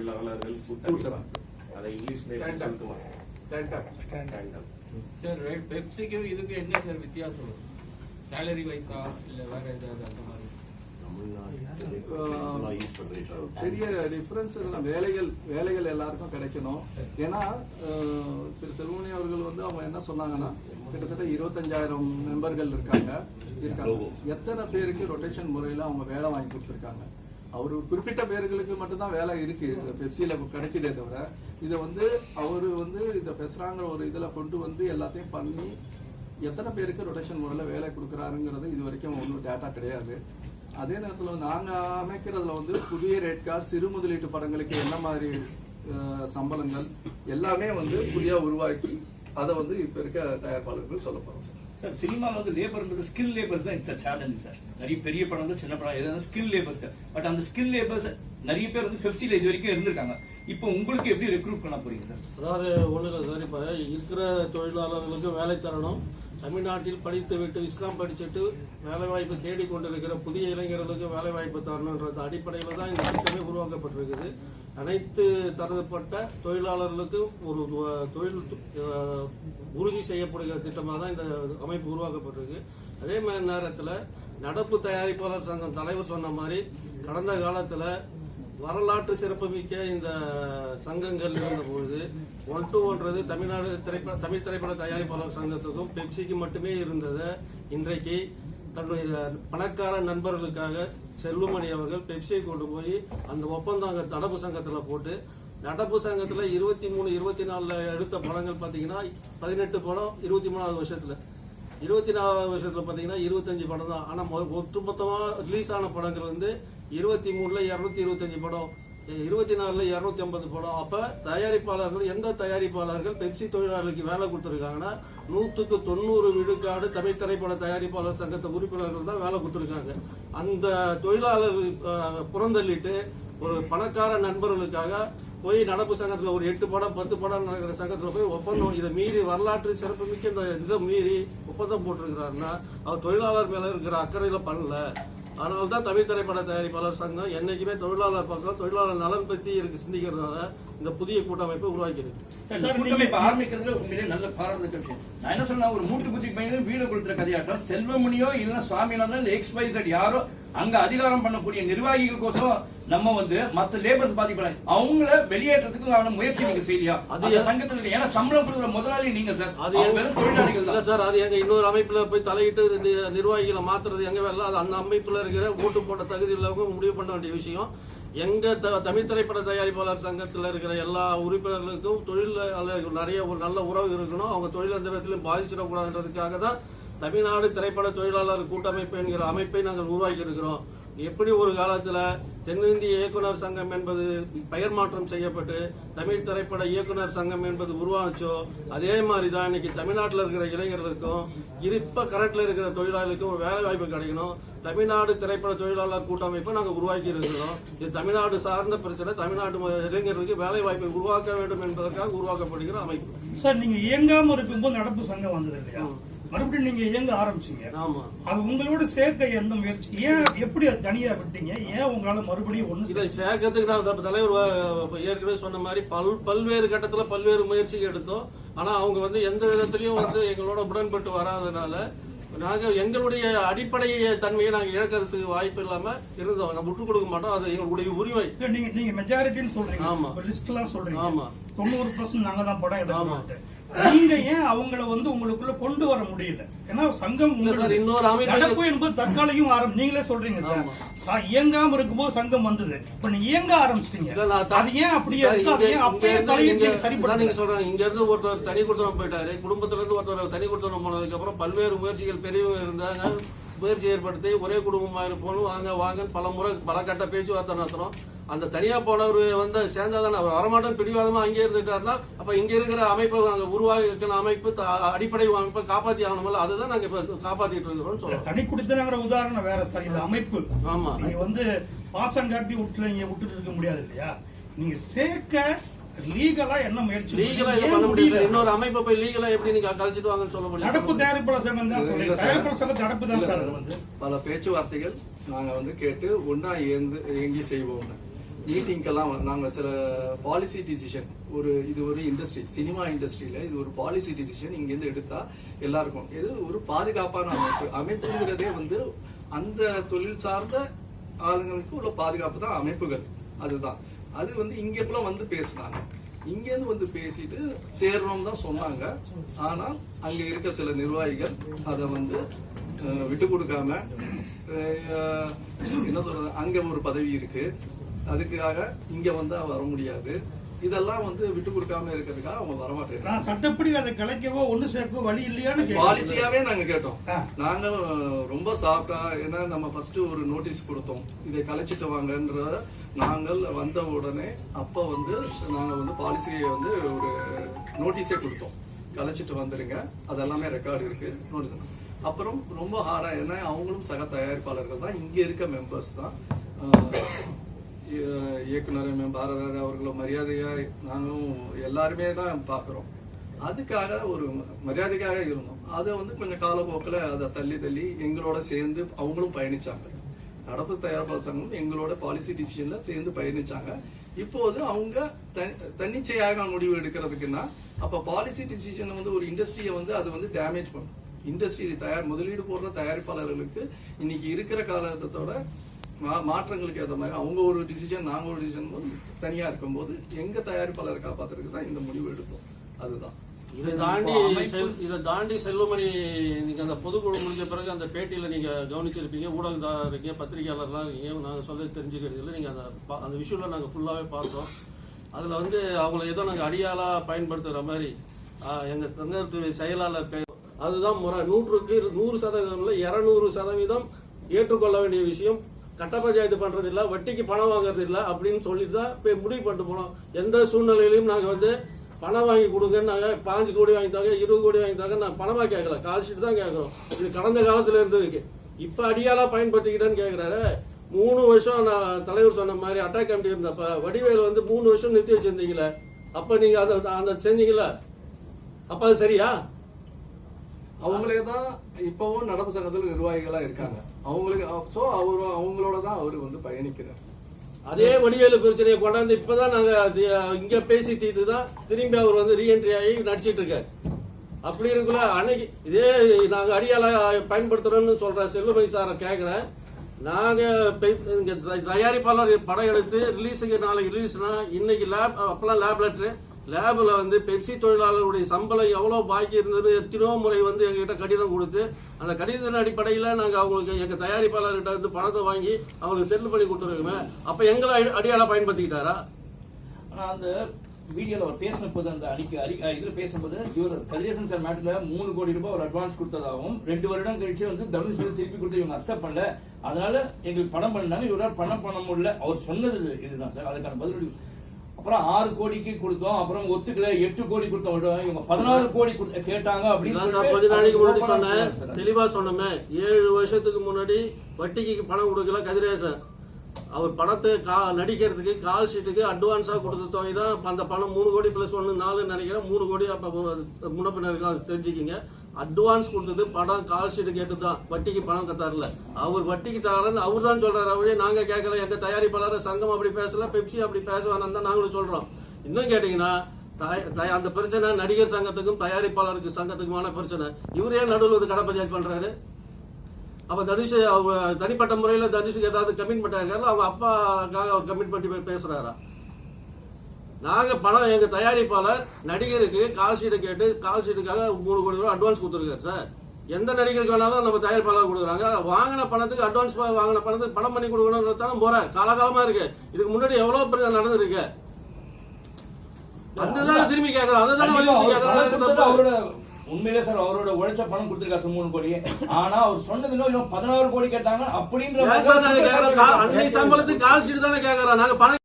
தொழிலாளர்கள். கூட்டமைப்பு அதை இங்கிலீஷ்ல. சார் ரைட் பெப்சிக்கும் இதுக்கு என்ன சார் வித்தியாசம்? சேலரி வைஸா இல்ல வேற ஏதாவது அந்த மாதிரி? பெரிய டிஃபரன்ஸ் வேலைகள் வேலைகள் எல்லாருக்கும் கிடைக்கணும். ஏன்னா திரு செல்வமணி அவர்கள் வந்து அவங்க என்ன சொன்னாங்கன்னா கிட்டத்தட்ட இருபத்தஞ்சாயிரம் மெம்பர்கள் இருக்காங்க. இருக்காங்க. எத்தனை பேருக்கு ரொட்டேஷன் முறையில் அவங்க வேலை வாங்கி கொடுத்துருக்காங்க? அவர் குறிப்பிட்ட பேர்களுக்கு மட்டும்தான் வேலை இருக்கு. பெப்சியில கிடைக்குதே தவிர இதை வந்து அவர் வந்து இதை பேசுறாங்கிற ஒரு இதில் கொண்டு வந்து எல்லாத்தையும் பண்ணி எத்தனை பேருக்கு ரொட்டேஷன் முறையில் வேலை கொடுக்குறாருங்கிறது இது வரைக்கும் ஒன்றும் டேட்டா கிடையாது. அதே நேரத்தில் நாங்கள் அமைக்கிறதுல வந்து புதிய ரேட் கார்டு சிறு முதலீட்டு படங்களுக்கு என்ன மாதிரி சம்பளங்கள் எல்லாமே வந்து புதிய உருவாக்கி அதை வந்து இப்போ இருக்க தயாரிப்பாளர்கள் சொல்ல போகிறோம் சார். சார் சினிமாவில் வந்து லேபர்ன்றது ஸ்கில் லேபர்ஸ் தான் இட்ஸ் சேலஞ்ச் சார். நிறைய பெரிய படங்கள் சின்ன படம் எதாவது ஸ்கில் லேபர்ஸ் பட் அந்த ஸ்கில் லேபர்ஸ் நிறைய பேர் வந்து ஃபிஃப்டியில் இது வரைக்கும் இருந்திருக்காங்க. இப்போ உங்களுக்கு எப்படி ரெக்ரூட் பண்ண போறீங்க சார்? அதாவது ஒன்றும் இல்லை சார் இப்போ இருக்கிற தொழிலாளர்களுக்கு வேலை தரணும். தமிழ்நாட்டில் படித்து விட்டு விஸ்காம் படிச்சுட்டு வேலை வாய்ப்பு புதிய இளைஞர்களுக்கு வேலை வாய்ப்பு தரணுன்றது அடிப்படையில் தான் இந்த திட்டமே உருவாக்கப்பட்டிருக்குது. அனைத்து தரப்பட்ட தொழிலாளர்களுக்கும் ஒரு தொழில் உறுதி செய்யப்படுகிற திட்டமாக தான் இந்த அமைப்பு உருவாக்கப்பட்டிருக்கு. அதே மாதிரி நேரத்தில் நடப்பு தயாரிப்பாளர் சங்கம் தலைவர் சொன்ன மாதிரி கடந்த காலத்தில் வரலாற்று சிறப்புமிக்க இந்த சங்கங்கள் இருந்தபோது ஒன் டூ ஒன்றது தமிழ்நாடு திரைப்பட தமிழ் திரைப்பட தயாரிப்பாளர் சங்கத்துக்கும் பெப்சிக்கு மட்டுமே இருந்ததை. இன்றைக்கு தன்னுடைய பணக்கார நண்பர்களுக்காக செல்வமணி அவர்கள் பெப்சியை கொண்டு போய் அந்த ஒப்பந்தம் அங்கே நடப்பு சங்கத்தில் போட்டு நடப்பு சங்கத்தில் இருபத்தி மூணு இருபத்தி நாலில் எடுத்த படங்கள் பார்த்தீங்கன்னா பதினெட்டு படம் இருபத்தி மூணாவது வருஷத்தில். இருபத்தி நாலாவது வருஷத்தில் பார்த்தீங்கன்னா இருபத்தஞ்சு படம் தான். ஆனால் மொ- ரிலீஸ் ஆன படங்கள் வந்து இருபத்தி மூணுல இருநூத்தி இருபத்தஞ்சு படம் இருபத்தி நாலுல இருநூத்தி ஐம்பது படம். அப்ப தயாரிப்பாளர்கள் எந்த தயாரிப்பாளர்கள் பெப்சி தொழிலாளர்களுக்கு வேலை கொடுத்துருக்காங்கன்னா நூத்துக்கு தொண்ணூறு விழுக்காடு தமிழ் திரைப்பட தயாரிப்பாளர் சங்கத்தை உறுப்பினர்கள் தான் வேலை கொடுத்துருக்காங்க. அந்த தொழிலாளர்கள் புறந்தள்ளிட்டு ஒரு பணக்கார நண்பர்களுக்காக போய் நடப்பு சங்கத்தில் ஒரு எட்டு படம் பத்து படம் நடக்கிற சங்கத்தில் போய் ஒப்பந்தம் இதை மீறி வரலாற்று சிறப்புமிக்க இந்த இதை மீறி ஒப்பந்தம் போட்டிருக்கிறாருன்னா அவர் தொழிலாளர் மேலே இருக்கிற அக்கறையில் பண்ணல. அதனால தான் தமிழ் திரைப்பட தயாரிப்பாளர் சங்கம் என்னைக்குமே தொழிலாளர் பக்கம் தொழிலாளர் நலன் பற்றி எனக்கு சிந்திக்கிறதுனால இந்த புதிய கூட்டமைப்பை உருவாக்கிறது சார் கூட்டமைப்பு ஆரம்பிக்கிறதுல உண்மையிலே நல்ல பாராட்டு விஷயம் நான் என்ன சொன்னா ஒரு மூட்டு பூச்சி பையன் வீடு கொடுத்துற கதையாட்டம். செல்வமணியோ இல்ல சுவாமிநாதன் இல்ல எக்ஸ் வைசட் யாரோ அங்க அதிகாரம் பண்ணக்கூடிய நிர்வாகிகளுக்கோசம் நம்ம வந்து மத்த லேபர்ஸ் பாதிப்பட அவங்கள வெளியேற்றத்துக்கு அவன முயற்சி நீங்க செய்யலையா? அது சங்கத்துல ஏன்னா சம்பளம் கொடுக்குற முதலாளி நீங்க சார். அது வெறும் தொழிலாளிகள் இல்ல சார் அது எங்க இன்னொரு அமைப்புல போய் தலையிட்டு நிர்வாகிகளை மாத்துறது எங்க வேலை அது அந்த அமைப்புல இருக்கிற ஓட்டு போட்ட தகுதி உள்ளவங்க முடிவு பண்ண வேண்டிய விஷயம். எங்க தமிழ் திரைப்பட தயாரிப்பாளர் சங்கத்துல இருக்கிற எல்லா உறுப்பினர்களுக்கும் தொழில் நிறைய ஒரு நல்ல உறவு இருக்கணும். அவங்க தொழில் எந்த விதத்திலும் பாதிச்சிடக்கூடாதுன்றதுக்காக தான் தமிழ்நாடு திரைப்பட தொழிலாளர் கூட்டமைப்பு என்கிற அமைப்பை நாங்கள் உருவாக்கி இருக்கிறோம் எப்படி ஒரு காலத்துல தென்னிந்திய இயக்குனர் சங்கம் என்பது பெயர் மாற்றம் செய்யப்பட்டு தமிழ் திரைப்பட இயக்குனர் சங்கம் என்பது உருவாச்சோ அதே மாதிரி தான் இன்னைக்கு தமிழ்நாட்டில் இருக்கிற இளைஞர்களுக்கும் இப்ப கரண்ட்ல இருக்கிற தொழிலாளர்களுக்கும் ஒரு வேலை வாய்ப்பு கிடைக்கணும். தமிழ்நாடு திரைப்பட தொழிலாளர் கூட்டமைப்பை நாங்கள் உருவாக்கி இருக்கிறோம் இது தமிழ்நாடு சார்ந்த பிரச்சனை. தமிழ்நாட்டு இளைஞர்களுக்கு வேலை வாய்ப்பை உருவாக்க வேண்டும் என்பதற்காக உருவாக்கப்படுகிற அமைப்பு. சார் நீங்க இயங்காம இருக்கும்போது நடப்பு சங்கம் வந்தது இல்லையா? மறுபடியும் நீங்க இயங்க ஆரம்பிச்சீங்க. அது உங்களோட சேர்க்க எந்த முயற்சி ஏன் எப்படி அது தனியா விட்டீங்க? ஏன் உங்களால மறுபடியும் ஒண்ணு இதை சேர்க்கறதுக்கு நான் தலைவர் ஏற்கனவே சொன்ன மாதிரி பல் பல்வேறு கட்டத்துல பல்வேறு முயற்சிகள் எடுத்தோம். ஆனா அவங்க வந்து எந்த விதத்திலையும் வந்து எங்களோட உடன்பட்டு வராதனால நாங்க எங்களுடைய அடிப்படை தன்மையை நாங்க இழக்கிறதுக்கு வாய்ப்பு இல்லாம இருந்தோம். நம்ம விட்டு கொடுக்க மாட்டோம். அது எங்களுடைய உரிமை. இல்ல, நீங்க நீங்க மெஜாரிட்டின்னு சொல்றீங்க. ஆமா. லிஸ்ட் எல்லாம் சொல்றீங்க. ஆமா. தொண்ணூறு பர்சன்ட் நாங்க தான் படம் ஆமா. எடுக்கிறோம் நீங்க ஏன் அவங்கள வந்து உங்களுக்குள்ள கொண்டு வர முடியல? ஏன்னா சங்கம் சார், இன்னொரு நடப்பு என்பது தற்காலிகம் ஆரம் நீங்களே சொல்றீங்க சார். இயங்காம இருக்கும்போது சங்கம் வந்தது. இப்ப நீங்க இயங்க ஆரம்பிச்சிட்டீங்க. அது ஏன் அப்படியே இருந்து- தலையிட்டு சரி நீங்க சொல்றாங்க. இங்க இருந்து ஒருத்தர் தனி கொடுத்தனம் போயிட்டாரு. குடும்பத்துல இருந்து ஒருத்தர் தனி கொடுத்தனம் போனதுக்கு அப்புறம் பல்வேறு முயற்சிகள் பெரியவங்க இருந்தாங்க. முயற்சி ஏற்படுத்தி ஒரே குடும்பமா இருப்போம் வாங்க வாங்கன்னு பல முறை பல கட்ட பேச்சுவார்த்தை நடத்துறோம். அந்த தனியா போனவர் வந்து சேர்ந்தாதானே? அவர் வரமாட்டோம் பிடிவாதமா அங்கே இருந்துட்டாருன்னா அப்ப இங்க இருக்கிற அமைப்பை நாங்க உருவாக்கின அமைப்பு அடிப்படை அமைப்பை காப்பாத்தி ஆகணும்ல அதுதான் நாங்க இப்ப காப்பாத்திட்டு இருக்கிறோம்னு இல்ல, சொல்றோம். தனி குடித்தனங்கிற உதாரணம் வேற சார் இது அமைப்பு. ஆமா. நீங்க வந்து பாசம் காட்டி விட்டுல நீங்க விட்டுட்டு இருக்க முடியாது இல்லையா? நீங்க சேர்க்க லீகலா என்ன முயற்சி லீகலா? இது ஏன் பண்ண முடியல? இன்னொரு அமைப்பை போய் லீகலா எப்படி நீங்க கழிச்சிட்டு வாங்கன்னு சொல்ல முடியும் நடப்பு தயாரிப்பாளர் சங்கம் தான் சார். தயாரிப்பாளர் சங்கம் நடப்பு தான் சார் அது வந்து. பல பேச்சுவார்த்தைகள் நாங்க வந்து கேட்டு ஒன்னா இயங்கி செய்வோம்னு மீட்டிங்க்கெல்லாம் நாங்கள் சில பாலிசி டிசிஷன் ஒரு இது ஒரு இண்டஸ்ட்ரி சினிமா இண்டஸ்ட்ரியில் இது ஒரு பாலிசி டிசிஷன் இங்கேருந்து எடுத்தால் எல்லாருக்கும். இது ஒரு பாதுகாப்பான அமைப்பு. அமைப்புங்கிறதே வந்து அந்த தொழில் சார்ந்த ஆளுங்களுக்கு உள்ள பாதுகாப்பு தான் அமைப்புகள். அதுதான். அது வந்து இங்கேக்குள்ள வந்து பேசினாங்க. இங்கேருந்து வந்து பேசிட்டு சேர்றோம் தான் சொன்னாங்க. ஆனால் அங்கே இருக்க சில நிர்வாகிகள் அதை வந்து விட்டு கொடுக்காம என்ன சொல்றது அங்க ஒரு பதவி இருக்கு. அதுக்காக இங்க வந்தா வர முடியாது. இதெல்லாம் வந்து விட்டு கொடுக்காம இருக்கிறதுக்காக அவங்க வரமாட்டேங்கிறாங்க நான் சட்டப்படி அதை கலைக்கவோ ஒண்ணு சேர்க்கவோ வழி இல்லையான்னு. பாலிசியாவே நாங்க கேட்டோம். நாங்க ரொம்ப சாஃப்டா ஏன்னா நம்ம ஃபர்ஸ்ட் ஒரு நோட்டீஸ் கொடுத்தோம். இதை கலைச்சிட்டு வாங்கன்ற நாங்கள் வந்த உடனே அப்ப வந்து நாங்க வந்து பாலிசியை வந்து ஒரு நோட்டீஸே கொடுத்தோம். கலைச்சிட்டு வந்துருங்க. அதெல்லாமே ரெக்கார்டு இருக்கு. நோட்டீஸ் அப்புறம் ரொம்ப ஹார்டா ஏன்னா அவங்களும் சக தயாரிப்பாளர்கள் தான். இங்க இருக்க மெம்பர்ஸ் தான். இயக்குனர் மேம் பாரதராஜா அவர்களை மரியாதையாக நாங்களும் எல்லாருமே தான் பார்க்குறோம். அதுக்காக ஒரு மரியாதைக்காக இருந்தோம். அதை வந்து கொஞ்சம் காலப்போக்கில் அதை தள்ளி தள்ளி எங்களோட சேர்ந்து அவங்களும் பயணிச்சாங்க. நடப்பு தயாரிப்பாளர் சங்கமும் எங்களோட பாலிசி டிசிஷனில் சேர்ந்து பயணிச்சாங்க. இப்போது அவங்க த- தன்னிச்சையாக முடிவு எடுக்கிறதுக்குன்னா அப்போ பாலிசி டிசிஷன் வந்து ஒரு இண்டஸ்ட்ரியை வந்து அது வந்து டேமேஜ் பண்ணும். இண்டஸ்ட்ரி தயார் முதலீடு போடுற தயாரிப்பாளர்களுக்கு இன்னைக்கு இருக்கிற காலகட்டத்தோட மாற்றங்களுக்கு ஏற்ற மாதிரி அவங்க ஒரு டிசிஷன் நாங்க ஒரு டிசிஷன் போது தனியா இருக்கும்போது எங்க தயாரிப்பாளரை காப்பாத்துறதுக்கு தான் இந்த முடிவு எடுத்தோம். அதுதான். இதை தாண்டி இதை தாண்டி செல்வமணி நீங்க அந்த பொதுக்குழு முடிஞ்ச பிறகு அந்த பேட்டியில நீங்க கவனிச்சிருப்பீங்க ஊடகத்தாரர் இருக்கீங்க பத்திரிகையாளர்லாம் இருக்கீங்க நாங்க சொல்ல தெரிஞ்சுக்கிறது இல்லை. நீங்க அந்த அந்த விஷுவல நாங்க ஃபுல்லாவே பார்த்தோம். அதுல வந்து அவங்கள ஏதோ நாங்க அடியாளா பயன்படுத்துற மாதிரி ஆஹ், எங்க தன்னர்த்து செயலாளர் பே- அதுதான் முறை. நூற்றுக்கு நூறு சதவீதம்ல இருநூறு சதவீதம் ஏற்றுக்கொள்ள வேண்டிய விஷயம். கட்ட பஞ்சாயத்து பண்றது இல்ல வட்டிக்கு பணம் வாங்குறது இல்ல அப்படின்னு சொல்லிட்டு தான் இப்ப முடிவு பண்ணிட்டு போனோம். எந்த சூழ்நிலையிலும் நாங்க வந்து பணம் வாங்கி கொடுங்கன்னு நாங்க பாஞ்சு கோடி வாங்கி தாங்க இருபது கோடி வாங்கி தாங்க நான் பணமா கேட்கல. கால் ஷீட் தான் கேட்கறோம். இது கடந்த காலத்துல இருந்து இருக்கு இப்ப அடியாளா பயன்படுத்திக்கிட்டேன்னு கேக்குறாரு மூணு வருஷம் நான் தலைவர் சொன்ன மாதிரி அட்டாக் கமிட்டி இருந்தப்ப வடிவேலு வந்து மூணு வருஷம் நிறுத்தி வச்சிருந்தீங்களே அப்ப நீங்க அதை அந்த செஞ்சீங்களா அப்ப அது சரியா? அவங்களே தான் இப்பவும் நடப்பு சங்கத்தில் நிர்வாகிகளா இருக்காங்க. அவங்களுக்கு ஸோ அவர் அவங்களோட தான் அவர் வந்து பயணிக்கிறார். அதே வடிவேலு பிரச்சனையை கொண்டாந்து இப்பதான் நாங்க அது, இங்க பேசி தீர்த்து தான் திரும்பி அவர் வந்து ரீஎன்ட்ரி ஆகி நடிச்சிட்டு இருக்காரு அப்படி இருக்குல்ல அன்னைக்கு இதே நாங்க அடியால பயன்படுத்துறோம்னு சொல்ற செல்வமணி சாரை கேக்குறேன். நாங்க இங்க தயாரிப்பாளர் படம் எடுத்து ரிலீஸுக்கு நாளைக்கு ரிலீஸ்னா இன்னைக்கு லேப் அப்பெல்லாம் லேப் லெட்டர் லேபில் வந்து பெப்சி தொழிலாளர்களுடைய சம்பளம் எவ்வளோ பாக்கி இருந்தது எத்தனையோ முறை வந்து எங்ககிட்ட கடிதம் கொடுத்து அந்த கடிதத்தின் அடிப்படையில் நாங்கள் அவங்களுக்கு எங்கள் தயாரிப்பாளர்கிட்ட இருந்து பணத்தை வாங்கி அவங்களுக்கு செட்டில் பண்ணி கொடுத்துருக்கோமே. அப்போ எங்களை அடி- பயன்படுத்திக்கிட்டாரா? ஆனால் அந்த வீடியோல அவர் பேசினபோது அந்த அடிக்க அறி இதில் பேசும்போது இவர் கதிரேசன் சார் மேட்டில் மூணு கோடி ரூபாய் அவர் அட்வான்ஸ் கொடுத்ததாகவும் ரெண்டு வருடம் கழிச்சு வந்து தனுஷ் வந்து திருப்பி கொடுத்து இவங்க அக்செப்ட் பண்ணல. அதனால எங்களுக்கு பணம் பண்ணாங்க இவரால் பணம் பண்ண முடியல. அவர் சொன்னது இதுதான் சார். அதுக்கான பதில் அப்புறம் ஆறு கோடிக்கு கொடுத்தோம். அப்புறம் ஒத்துக்கல. எட்டு கோடி கொடுத்தோம். இவங்க பதினாறு கோடி கேட்டாங்க அப்படின்னு கொஞ்ச நாளைக்கு முன்னாடி சொன்னேன். தெளிவா சொன்னோமே ஏழு வருஷத்துக்கு முன்னாடி வட்டிக்கு பணம் கொடுக்கல கதிரேசன். அவர் பணத்தை கா நடிக்கிறதுக்கு கால் ஷீட்டுக்கு அட்வான்ஸா கொடுத்த தொகை தான் அந்த பணம் மூணு கோடி பிளஸ் ஒன்னு நாலு நினைக்கிறேன். மூணு கோடி அப்ப முன்னப்பின இருக்கு அது தெரிஞ்சுக்கிங்க. அட்வான்ஸ் கொடுத்தது படம் கால் ஷீட்டு கேட்டு தான் வட்டிக்கு பணம் தரல அவர் வட்டிக்கு தரலன்னு அவர் தான் சொல்றாரு. அவரே நாங்க கேட்கல. எங்க தயாரிப்பாளர் சங்கம் அப்படி பேசல பெப்சி அப்படி பேச வேணாம் தான் நாங்களும் சொல்றோம். இன்னும் கேட்டீங்கன்னா அந்த பிரச்சனை நடிகர் சங்கத்துக்கும் தயாரிப்பாளருக்கு சங்கத்துக்குமான பிரச்சனை. இவர் ஏன் நடுவில் வந்து கடை பஞ்சாயத்து பண்றாரு? அப்ப தனுஷ் தனிப்பட்ட முறையில தனுஷுக்கு ஏதாவது கமிட்மெண்ட் ஆயிருக்காரு அவங்க அப்பாக்காக அவர் கமிட்மெண்ட் பண்ணி போய் பேசுறாரா? நாங்க பணம் எங்க தயாரிப்பாளர் நடிகருக்கு கால் ஷீட்டை கேட்டு கால் ஷீட்டுக்காக மூணு கோடி ரூபாய் அட்வான்ஸ் கொடுத்துருக்காரு சார் எந்த நடிகருக்கு வேணாலும் நம்ம தயாரிப்பாளர் கொடுக்குறாங்க. வாங்கின பணத்துக்கு அட்வான்ஸ் வாங்கின பணத்துக்கு பணம் பண்ணி கொடுக்கணும்ன்றது தானே முறை காலகாலமா இருக்கு. இதுக்கு முன்னாடி எவ்வளவு பிரச்சனை நடந்திருக்கு? அதுதானே திரும்பி கேட்கறோம் அதுதானே வலியுறுத்தி கேட்கறோம் உண்மையிலே சார் அவரோட உழைச்ச பணம் கொடுத்திருக்காரு மூணு கோடி ஆனா அவர் சொன்னது இன்னும் பதினாறு கோடி கேட்டாங்க அப்படின்ற சம்பளத்துக்கு கால் ஷீட் தானே கேக்குறோம் நாங்க பணம்